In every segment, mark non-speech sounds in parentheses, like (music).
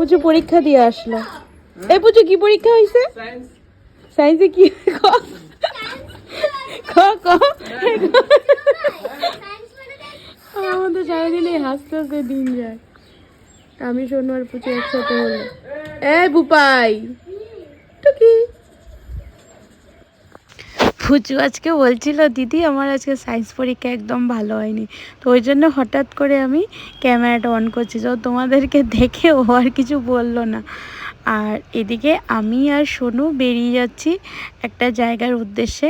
পুজো পরীক্ষা দিয়ে আসলো। এ পুজো কি পরীক্ষা হয়েছে সায়েন্সে কি? আমাদের সারাদিন এই হাসতে হাসতে দিন যায়। আমি শোনো আর পুজো একসাথে হলো। এ বুপাই টুকি পুচু আজকে বলছিল, দিদি, আমার আজকে সায়েন্স পরীক্ষা একদম ভালো হয়নি। তো ওই জন্য হঠাৎ করে আমি ক্যামেরাটা অন করছি। তো তোমাদেরকে (laughs) দেখে ও আর কিছু বলল না। আর এদিকে আমি আর সোনু বেরিয়ে যাচ্ছি একটা জায়গার উদ্দেশ্যে।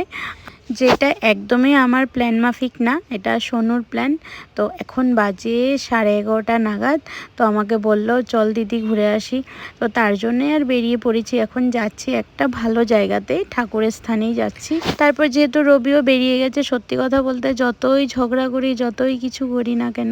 যেটা একদমই আমার প্ল্যান মাফিক না, এটা সোনুর প্ল্যান তো এখন বাজে সাড়ে এগারোটা নাগাদ, তো আমাকে বলল, চল দিদি ঘুরে আসি। তো তার জন্যে আর বেরিয়ে পড়েছি। এখন যাচ্ছি একটা ভালো জায়গাতে, ঠাকুরের স্থানেই যাচ্ছি। তারপর যেহেতু রবিও বেরিয়ে গেছে, সত্যি কথা বলতে যতই ঝগড়া করি, যতই কিছু করি না কেন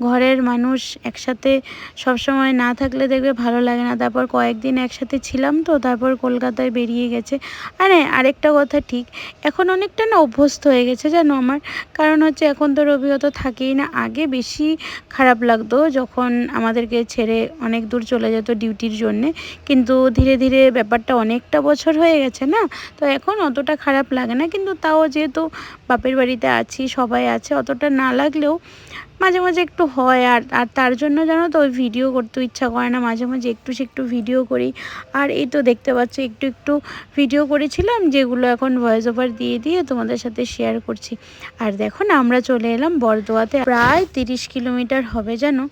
ঘরের মানুষ একসাথে সবসময় না থাকলে দেখবে ভালো লাগে না। তারপর কয়েকদিন একসাথে ছিলাম তো, তারপর কলকাতায় বেরিয়ে গেছে। আর, আরেকটা কথা ঠিক, এখন অনেকটা না অভ্যস্ত হয়ে গেছে জানো আমার। কারণ হচ্ছে এখন তো রবি অত থাকেই না। আগে বেশি খারাপ লাগতো যখন আমাদেরকে ছেড়ে অনেক দূর চলে যেত ডিউটির জন্যে। কিন্তু ধীরে ধীরে ব্যাপারটা অনেকটা বছর হয়ে গেছে না? তো এখন অতটা খারাপ লাগে না। কিন্তু তাও যেহেতু বাপের বাড়িতে আছি, সবাই আছে, অতটা না লাগলেও মাঝে মাঝে একটু হয় আর আর তার জন্য জানো তো ওই ভিডিও করতে ইচ্ছা করে না। মাঝে মাঝে একটু সে একটু ভিডিও করি। আর এই তো দেখতে পাচ্ছ, একটু একটু ভিডিও করেছিলাম, যেগুলো এখন ভয়েস ওভার দিয়ে দিয়ে তোমাদের সাথে শেয়ার করছি। আর দেখো না, আমরা চলে এলাম বরদোয়াতে। প্রায় তিরিশ কিলোমিটার হবে জানো।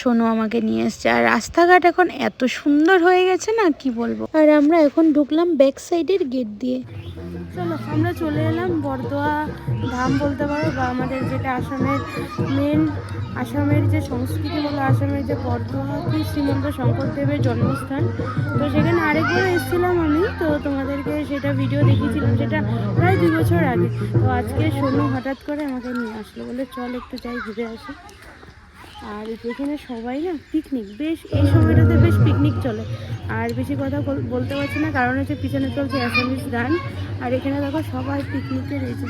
সোনু আমাকে নিয়ে এসছে। আর রাস্তাঘাট এখন এত সুন্দর হয়ে গেছে না, কি বলব? আর আমরা এখন ঢুকলাম ব্যাক সাইডের গেট দিয়ে। চলো, আমরা চলে এলাম বরদোয়া ধাম বলতে পারো, বা আমাদের যেটা আসামের মেন আসামের যে সংস্কৃতি হলো আসামের যে বরদোয়া, কি শ্রীমন্ত শঙ্করদেবের জন্মস্থান। তো সেখানে আরেকবার এসেছিলাম আমি, তো তোমাদেরকে সেটা ভিডিও দেখিয়েছিলাম সেটা প্রায় দুই বছর আগে। তো আজকে সোনু হঠাৎ করে আমাকে নিয়ে আসলো বলে, চল একটু যাই, ঘুরে আসি। আর এখানে সবাই না পিকনিক বেশ এই সময়টাতে বেশ পিকনিক চলে। আর বেশি কথা বলতে পারছি না, কারণ হচ্ছে পিছনে চলছে অ্যাসামিস গান আর এখানে দেখো সবাই পিকনিকে রয়েছে।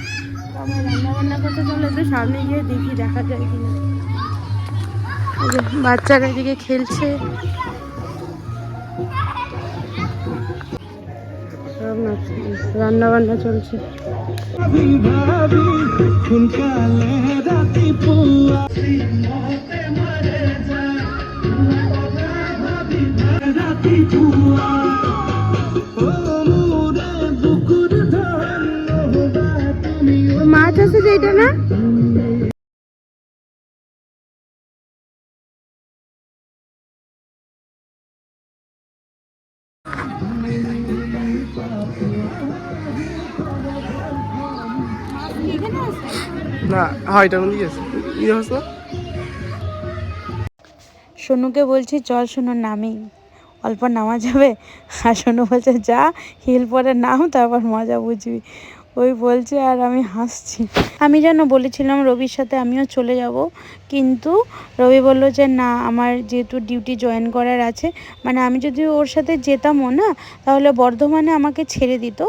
তো আমরা রান্না বান্না করতে চলে একটু সামনে গিয়ে দেখি দেখা যায় কিনা। বাচ্চারা এদিকে খেলছে। রান্না বান্না চলছে। মাছ আছে না? না হয় আছে? ইয়ে না? সোনুকে বলছি চল সোনু নামি। অল্প নামা যাবে আর সোনু বলছে, যা, হিল পরে নাম, তারপর মজা বুঝবি। ওই বলছে, আর আমি হাসছি। আমি যেন বলেছিলাম, রবির সাথে আমিও চলে যাব। কিন্তু রবি বলল যে, না, আমার যেহেতু ডিউটি জয়েন করার আছে মানে আমি যদি ওর সাথে যেতামও না, তাহলে বর্ধমানে আমাকে ছেড়ে দিত।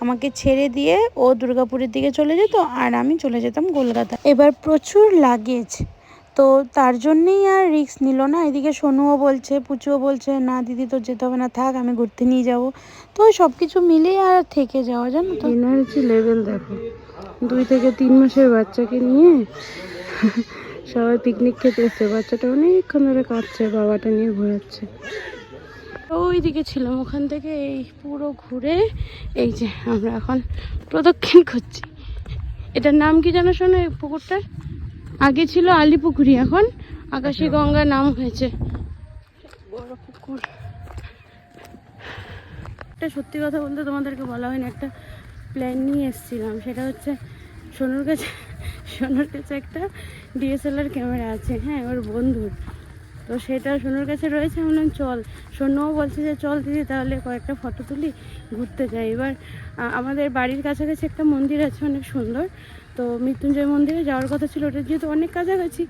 আমাকে ছেড়ে দিয়ে ও দুর্গাপুরের দিকে চলে যেত, আর আমি চলে যেতাম কলকাতা এবার প্রচুর লাগেজ। তো তার জন্যেই আর রিস্ক নিল না। এদিকে সোনুও বলছে পুচুও বলছে না দিদি তো যেতে হবে না থাক আমি ঘুরতে নিয়ে যাব। তো সব কিছু মিলেই আর থেকে যাওয়া জানো তো? এনার্জি লেভেল দেখো। দুই থেকে তিন মাসের বাচ্চাকে নিয়ে সবাই পিকনিক খেতে এসছে। বাচ্চাটা অনেকক্ষণ ধরে কাঁদছে বাবাটা নিয়ে ঘোরাচ্ছে। ওই দিকে ছিলাম ওখান থেকে এই পুরো ঘুরে এই যে আমরা এখন প্রদক্ষিণ করছি। এটার নাম কি জানো শোনো এই পুকুরটার? আগে ছিল আলিপুকুরি এখন আকাশী গঙ্গা নাম হয়েছে। বড় পুকুর। একটা সত্যি কথা বলতে তোমাদেরকে বলা হয়নি একটা প্ল্যান নিয়ে এসেছিলাম। সেটা হচ্ছে সোনুর কাছে সোনুর কাছে একটা ডিএসএলআর ক্যামেরা আছে হ্যাঁ ওর বন্ধুর। তো সেটা সোনুর কাছে রয়েছে বললাম চল। সোনুও বলছে যে চল দিদি তাহলে কয়েকটা ফটো তুলি ঘুরতে যাই। এবার আমাদের বাড়ির কাছাকাছি একটা মন্দির আছে অনেক সুন্দর। তো মৃত্যুঞ্জয় মন্দিরে যাওয়ার কথা ছিল ওটা যেহেতু অনেক কাছাকাছি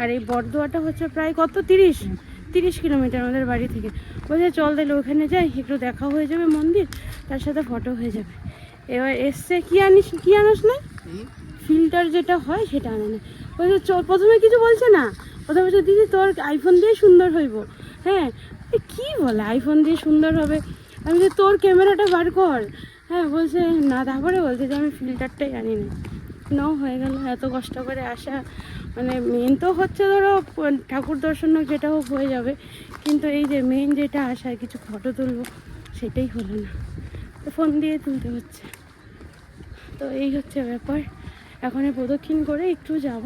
আর এই বরদোয়াটা হচ্ছে প্রায় কত? তিরিশ? তিরিশ কিলোমিটার আমাদের বাড়ি থেকে। বলছে চল তাহলে ওখানে যাই একটু দেখা হয়ে যাবে মন্দির তার সাথে ফটো হয়ে যাবে। এবার এসছে কী আনিস কী আনিস না? ফিল্টার যেটা হয় সেটা আনে না। বলছে চল প্রথমে কিছু বলছে না। প্রথমে বলছে দিদি তোর আইফোন দিয়ে সুন্দর হইব। হ্যাঁ এ কি বলে আইফোন দিয়ে সুন্দর হবে? আমি যে তোর ক্যামেরাটা বার কর। হ্যাঁ বলছে না তারপরে বলছে যে আমি ফিল্টারটাই আনি না। নাও হয়ে গেল, এত কষ্ট করে আসা। মানে মেন তো হচ্ছে ধরো ঠাকুর দর্শন যেটা হোক হয়ে যাবে। কিন্তু এই যে মেন যেটা আসা কিছু ফটো তুলবো, সেটাই হলো না। তো ফোন দিয়ে তুলতে হচ্ছে। তো এই হচ্ছে ব্যাপার। এখন প্রদক্ষিণ করে একটু যাব,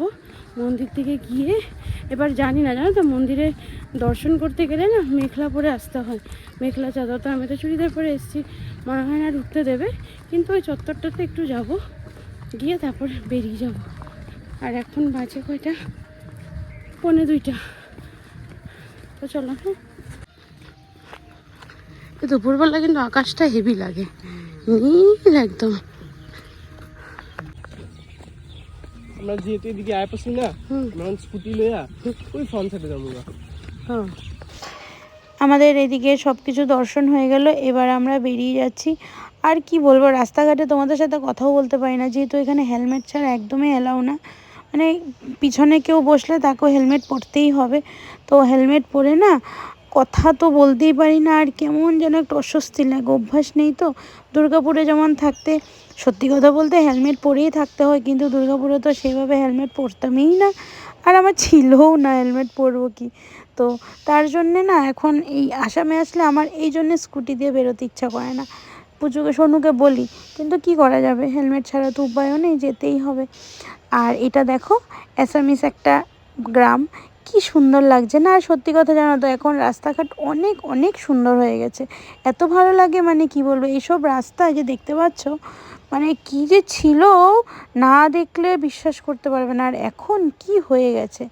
মন্দির থেকে গিয়ে। এবার জানি না, জানো তো, মন্দিরে দর্শন করতে গেলে না মেখলা পরে আসতে হয়। মেখলা চাদর তো আমি তো চুড়িদার পরে এসেছি, মনে হয় না ঢুকতে দেবে। কিন্তু ওই চত্বরটাতে একটু যাব। গিয়ে তারপর বেরিয়ে যাব। আর এখন বাজে কয়টা? পৌনে দুইটা। তো চলো হ্যাঁ। দুপুরবেলা কিন্তু আকাশটা হেভি লাগে। নীল একদম। আমরা যেহেতু এদিকে আয় পাচ্ছি না। আমরা স্কুটি লইয়া ওই সাইডে যাব। হ্যাঁ। আমাদের এদিকে সব কিছু দর্শন হয়ে গেল। এবার আমরা বেরিয়ে যাচ্ছি। আর কি বলব, রাস্তাঘাটে তোমাদের সাথে কথাও বলতে পারি না। যেহেতু এখানে হেলমেট ছাড়া একদমই এলাও না। মানে পিছনে কেউ বসলে তাকেও হেলমেট পরতেই হবে। তো হেলমেট পরে না কথা তো বলতেই পারি না। আর কেমন যেন একটা অস্বস্তি লাগে, অভ্যাস নেই তো। দুর্গাপুরে যেমন থাকতে, সত্যি কথা বলতে হেলমেট পরেই থাকতে হয়। কিন্তু দুর্গাপুরে তো সেভাবে হেলমেট পরতামই না। আর আমার ছিলও না হেলমেট পরবো কি? তো তার জন্যে না এখন এই আসামে আসলে আমার এই জন্যে স্কুটি দিয়ে বেরোতে ইচ্ছা করে না। পুজোকে সোনুকে বলি, কিন্তু কি করা যাবে? হেলমেট ছাড়া তো উপায়ও নেই, যেতেই হবে। আর এটা দেখো অ্যাসামিস একটা গ্রাম। কি সুন্দর লাগছে না? আর সত্যি কথা জানো তো, এখন রাস্তাঘাট অনেক অনেক সুন্দর হয়ে গেছে। এত ভালো লাগে মানে কি বলব, এইসব রাস্তা যে দেখতে পাচ্ছ মানে কি যে ছিল, না দেখলে বিশ্বাস করতে পারবে না। আর এখন কি হয়ে গেছে?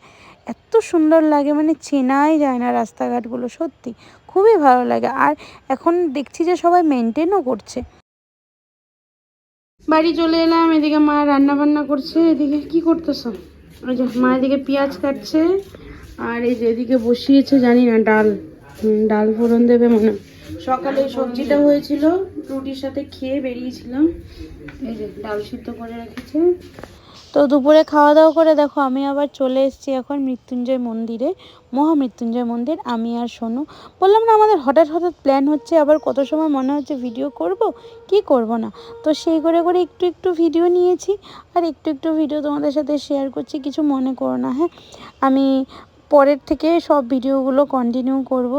এত সুন্দর লাগে মানে চেনাই যায় না রাস্তাঘাটগুলো, সত্যি। খুবই ভালো লাগে। আর এখন দেখছি যে সবাই মেনটেনও করছে। বাড়ি চলে এলাম, এদিকে মা রান্না বান্না করছে, এদিকে কি করতেছো? ওই যে মা এদিকে পেঁয়াজ কাটছে, আর এই যে এদিকে বসিয়েছে, জানি না, ডাল। ডাল ফোড়ন দেবে মনে সকালে সবজিটা হয়েছিল, রুটির সাথে খেয়ে বেরিয়েছিলাম। এই যে ডাল সিদ্ধ করে রেখেছে। তো দুপুরে খাওয়া দাওয়া করে দেখো আমি আবার চলে এসেছি এখন মৃত্যুঞ্জয় মন্দিরে মহামৃত্যুঞ্জয় মন্দির, আমি আর সোনু। বললাম না আমাদের হঠাৎ হঠাৎ প্ল্যান হচ্ছে, আবার কত সময় মনে হচ্ছে ভিডিও করব? কি করব না? তো সেই করে করে একটু একটু ভিডিও নিয়েছি, আর একটু একটু ভিডিও তোমাদের সাথে শেয়ার করছি, কিছু মনে করো না হ্যাঁ? আমি পরের থেকে সব ভিডিওগুলো কন্টিনিউ করব,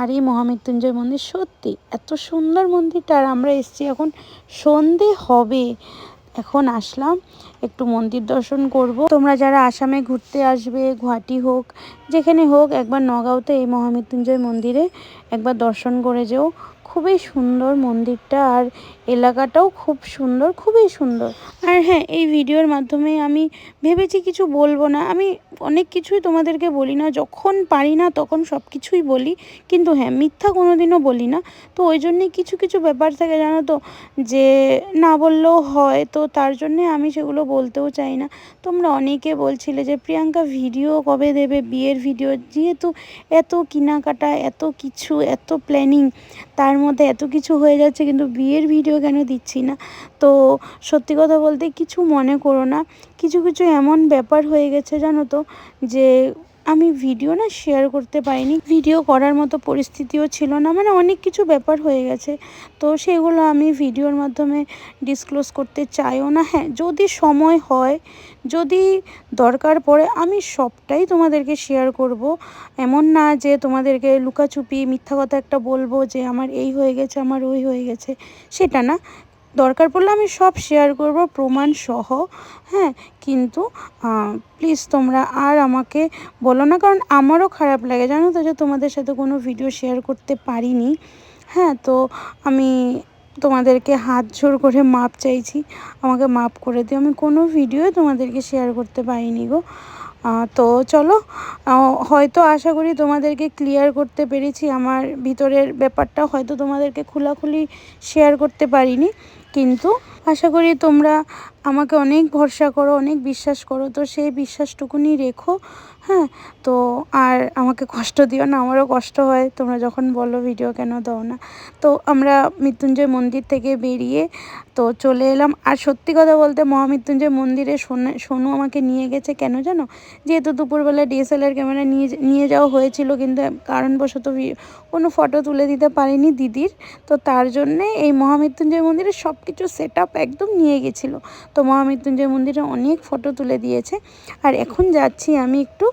আর এই মহামৃত্যুঞ্জয় মন্দির সত্যি এত সুন্দর মন্দিরটা, আর আমরা এসেছি এখন সন্ধে হবে। এখন আসলাম একটু মন্দির দর্শন করব। তোমরা যারা আসামে ঘুরতে আসবে, গুয়াহাটি হোক, যেখানে হোক, একবার নগাঁওতে এই মহামৃত্যুঞ্জয় মন্দিরে একবার দর্শন করে যেও। খুবই সুন্দর মন্দিরটা আর এলাকাটাও খুব সুন্দর, খুবই সুন্দর। আর হ্যাঁ এই ভিডিওর মাধ্যমে আমি ভেবেছি কিছু বলব না। আমি অনেক কিছুই তোমাদেরকে বলি না, যখন পারি না তখন সব কিছুই বলি। কিন্তু হ্যাঁ মিথ্যা কোনো দিনও বলি না। তো ওই জন্যে কিছু কিছু ব্যাপার থাকে জানো তো, যে না বললেও হয়। তো তার জন্যে আমি সেগুলো বলতেও চাই না। তোমরা অনেকে বলছিলে যে, প্রিয়াঙ্কা ভিডিও কবে দেবে? বিয়ের ভিডিও যেহেতু এত কেনাকাটা, এত কিছু, এত প্ল্যানিং তার মধ্যে এত কিছু হয়ে যাচ্ছে, কিন্তু বিয়ের ভিডিও কেন দিচ্ছি না? তো সত্যি কথা বলতে কিছু মনে করো না। কিছু কিছু এমন ব্যাপার হয়ে গেছে, জানো তো, যে আমি ভিডিও না শেয়ার করতে পারিনি। ভিডিও করার মতো পরিস্থিতিও ছিল না মানে অনেক কিছু ব্যাপার হয়ে গেছে। তো সেগুলো আমি ভিডিওর মাধ্যমে ডিসক্লোজ করতে চাইও না। হ্যাঁ যদি সময় হয়, যদি দরকার পড়ে, আমি সবটাই তোমাদেরকে শেয়ার করব। এমন না যে তোমাদেরকে লুকাচুপি মিথ্যা কথা একটা বলব যে আমার এই হয়ে গেছে, আমার ওই হয়ে গেছে। সেটা না। দরকার পড়লে আমি সব শেয়ার করব, প্রমাণ সহ হ্যাঁ? কিন্তু প্লিজ তোমরা আর আমাকে বলো না, কারণ আমারও খারাপ লাগে। জানো তো যে তোমাদের সাথে কোনো ভিডিও শেয়ার করতে পারিনি হ্যাঁ? তো আমি তোমাদেরকে হাত জোর করে মাপ চাইছি। আমাকে মাপ করে দিও। আমি কোনো ভিডিও তোমাদেরকে শেয়ার করতে পারিনি গো। তো চলো হয়তো আশা করি তোমাদেরকে ক্লিয়ার করতে পেরেছি। আমার ভিতরের ব্যাপারটা হয়তো তোমাদেরকে খোলাখুলি শেয়ার করতে পারিনি। কিন্তু আশা করি তোমরা আমাকে অনেক ভরসা করো, অনেক বিশ্বাস করো। তো সেই বিশ্বাসটুকুনি রেখো হ্যাঁ? তো আর আমাকে কষ্ট দিও না, আমারও কষ্ট হয়। তোমরা যখন বলো ভিডিও কেন দাও না। তো আমরা মৃত্যুঞ্জয় মন্দির থেকে বেরিয়ে তো চলে এলাম। আর সত্যি কথা বলতে মহামৃত্যুঞ্জয় মন্দিরে সোনা আমাকে নিয়ে গেছে কেন জানো? যেহেতু দুপুরবেলা ডিএসএলআর ক্যামেরা নিয়ে নিয়ে যাওয়া হয়েছিল, কিন্তু কারণবশত কোনো ফটো তুলে দিতে পারিনি দিদির। তো তার জন্যে এই মহামৃত্যুঞ্জয় মন্দিরে সব কিছু সেট একদম নিয়ে গেছিল। তো মহামৃত্যুঞ্জয় মন্দিরে অনেক ফটো তুলে দিয়েছে। আর এখন যাচ্ছি আমি একটু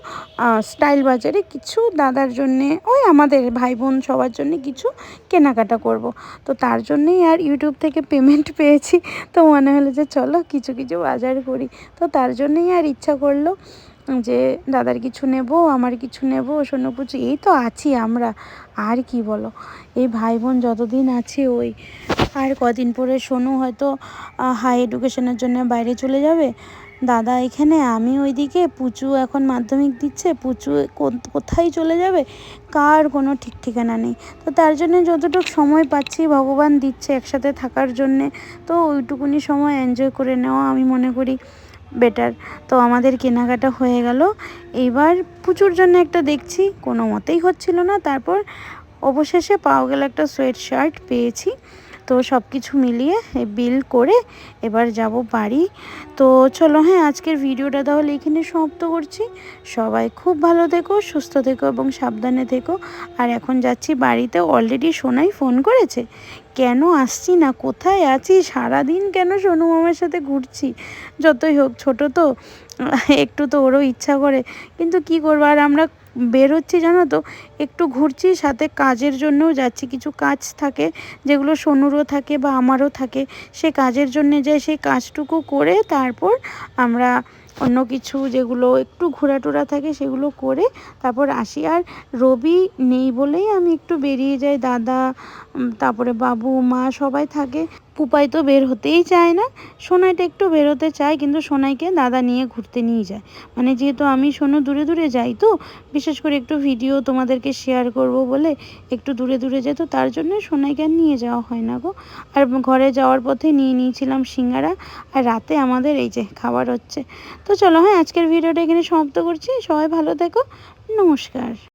স্টাইল বাজারে কিছু দাদার জন্যে, ওই আমাদের ভাই বোন সবার জন্য কিছু কেনাকাটা করব। তো তার জন্যেই আর ইউটিউব থেকে পেমেন্ট পেয়েছি। তো মনে হলো যে চলো কিছু কিছু বাজার করি। তো তার জন্যেই আর ইচ্ছা করল যে, দাদার কিছু নেব, আমার কিছু নেব সোনু পুচু এই তো আছি আমরা। আর কি বলো? এই ভাই বোন যতদিন আছে ওই আর কদিন পরে সোনু হয়তো হাই এডুকেশনের জন্য বাইরে চলে যাবে। দাদা এখানে, আমি ওইদিকে, পুচু এখন মাধ্যমিক দিচ্ছে, পুচু কোথায় চলে যাবে? কার কোনো ঠিক ঠিকানা নেই। তো তার জন্য যতটুকু সময় পাচ্ছি, ভগবান দিচ্ছে একসাথে থাকার জন্যে। তো ওইটুকুনি সময় এনজয় করে নেওয়া আমি মনে করি বেটার তো আমাদের কেনাকাটা হয়ে গেল। এইবার পুচুর জন্য একটা দেখছি, কোনো মতেই হচ্ছিল না। তারপর অবশেষে পাওয়া গেল একটা সোয়েট শার্ট পেয়েছি। তো সব কিছু মিলিয়ে বিল করে এবার যাব বাড়ি। তো চলো হ্যাঁ আজকের ভিডিওটা তাহলে এখানে সমাপ্ত করছি। সবাই খুব ভালো থেকো, সুস্থ থেকো এবং সাবধানে থেকো। আর এখন যাচ্ছি বাড়িতে অলরেডি সোনাই ফোন করেছে। কেন আসছি না? কোথায় আছি? সারাদিন কেন সোনু মামার সাথে ঘুরছি? যতই হোক, ছোট তো, একটু তো ওরও ইচ্ছা করে। কিন্তু কি করব? আর আমরা বেরোচ্ছি, জানো তো? একটু ঘুরছি, সাথে কাজের জন্যও যাচ্ছি। কিছু কাজ থাকে, যেগুলো সোনুরও থাকে বা আমারও থাকে, সে কাজের জন্যে যাই, সেই কাজটুকু করে তারপর আমরা অন্য কিছু যেগুলো একটু ঘোরাটোরা থাকে, সেগুলো করে তারপর আসি। আর রবি নেই বলেই আমি একটু বেরিয়ে যাই, দাদা তারপরে বাবু, মা সবাই থাকে। পুপাই তো বের হতেই চায় না, সোনাইটা একটু বেরোতে চায়, কিন্তু সোনাইকে দাদা নিয়ে ঘুরতে নিয়ে যায়। মানে যেহেতু আমি সোনু দূরে দূরে যাই তো, বিশেষ করে একটু ভিডিও তোমাদেরকে শেয়ার করব বলে একটু দূরে দূরে যেত তার জন্য সোনাইকে আর নিয়ে যাওয়া হয় না গো। আর ঘরে যাওয়ার পথে নিয়ে নিয়েছিলাম সিঙ্গারা, আর রাতে আমাদের এই যে খাবার হচ্ছে। তো চলো হ্যাঁ আজকের ভিডিওটা এখানে সমাপ্ত করছি, সবাই ভালো থেকো, নমস্কার।